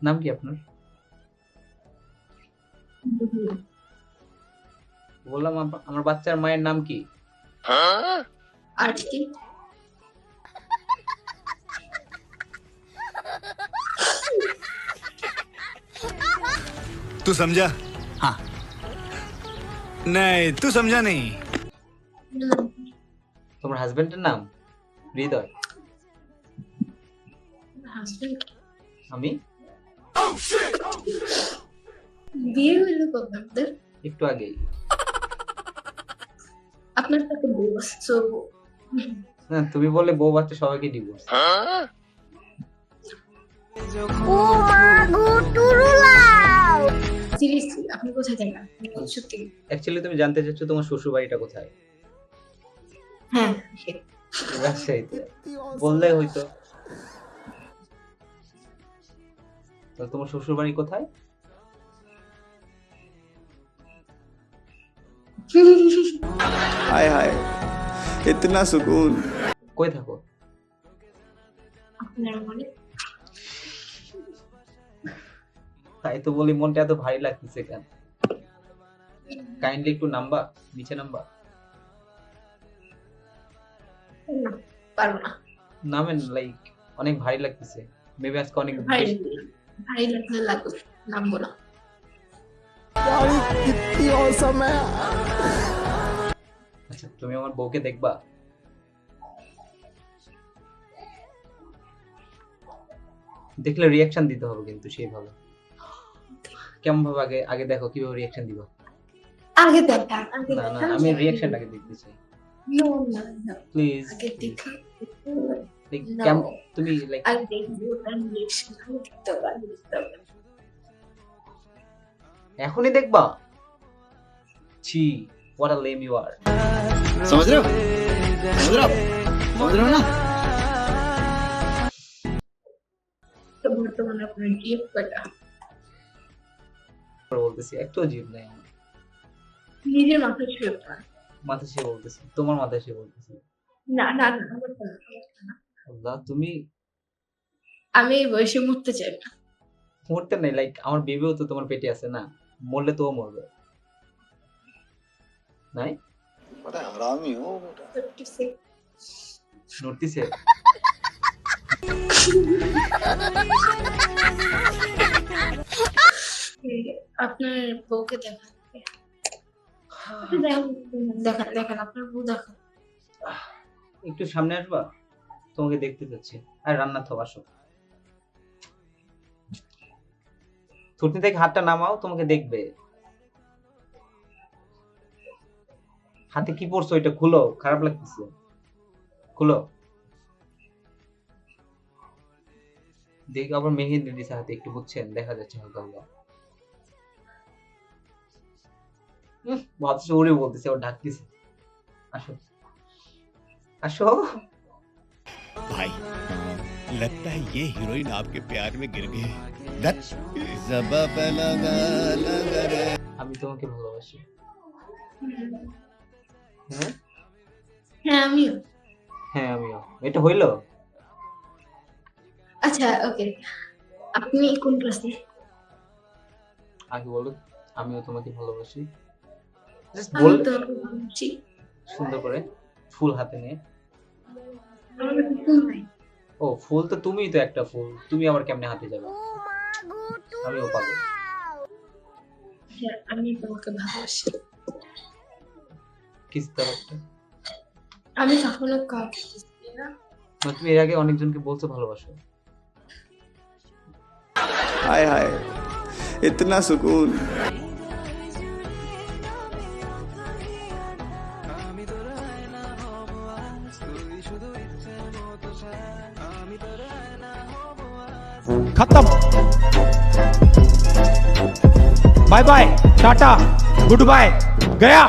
নাম কি আপনার বললাম আপ- আমার বাচ্চার মায়ের নাম কি আর কি तू समझा हाँ नहीं तू समझा नहीं তোমার হাজবেন্ডের নাম হৃদয় হাজবেন্ড আমি বিয়ে হইল কবে আপনাদের একটু আগেই। আপনার বউ আছে so, না তুমি বললে বউ বাচ্চা সবাইকে ডিভোর্স আপনি কোথায় থাকেন সত্যি। অ্যাকচুয়ালি তুমি জানতে চাচ্ছ তোমার শ্বশুর বাড়িটা কোথায়? হ্যাঁ রাজশাহীতে। বললে হয়তো তাহলে তোমার শ্বশুর বাড়ি কোথায়? হায় হায় ইতনা সুকুন। কই থাকো? তাই তো বলি মনটা এত ভারী লাগতেছে কেন? কাইন্ডলি একটু নাম্বা নিচে নাম্বা নামেন লাইক অনেক ভারী লাগতেছে। মেবি আজকে অনেক লাগলে লাগবে নামবো না আচ্ছা তুমি আমার বউকে দেখবা দেখলে রিয়াকশন দিতে হবে কিন্তু সেইভাবে কেমন ভাবে আগে আগে দেখো কীভাবে রিয়াকশন দিবা আগে দেখা আগে না না আমি রিয়াকশনটাকে দেখতে চাই. প্লিজ আগে দেখা তুমি লাইক আগে দেখবো তার reaction আগে দেখতে হবে আগে দেখতে হবে এখনই দেখবা ছি what a lame you are समझ रहे हो समझ रहे हो समझ रहे हो ना তো বর্তমানে আপনার গিফট কয়টা বলতেছি একটু জীব নাই আমার নিজের মাথায় শুয়ে পড়া মাথা সে বলতেছি তোমার মাথায় সে বলতেছি না না না আল্লাহ তুমি আমি এই মরতে চাই না। মরতে নাই লাইক আমার বেবিও তো তোমার পেটে আছে না মরলে তো মরবে। নাই? আপনার বউকে দেখান হ্যাঁ। দেখান দেখান আপনার বউ দেখান একটু সামনে আসবা? তোমাকে দেখতে চাচ্ছি আর রান্না থাও, আসো। থুতনি থেকে হাতটা নামাও, তোমাকে দেখবে। হাতে কি পড়ছো এটা খুলো, খারাপ লাগতেছে। খুলো। দেখ আবার মেহেন্দি দিছে হাতে, একটু বুঝছেন? দেখা যাচ্ছে হালকা হালকা ভাবছে ওরে বলতেছে ওর ডাকতেছে আসো। আসো। भाई लगता है ये हीरोइन आपके प्यार में गिर गई धत। सबब लगा लगा रे। আমি তোমাকে ভালোবাসি হ্যাঁ হ্যাঁ আমিও হ্যাঁ আমিও এটা হইলো আচ্ছা ওকে আপনি কোন ক্লাসে আগে বলো আমিও তোমাকে ভালোবাসি জাস্ট আমি বল তো ভাবছি সুন্দর করে ফুল হাতে নিয়ে ও ফুল তো তুমিই তো একটা ফুল। তুমি আবার কেমনে হাতে যাবে? আমিও পাবো। হ্যাঁ আমি তোমাকে ভালোবাসি। কিস দাও একটা আমি কখনো কাউকে দিই না। না, তুমি এর আগে অনেকজনকে বলছো ভালোবাসো। তুই শুধু ইচ্ছে মতো আমি তোর না খতম bye bye tata goodbye Gaya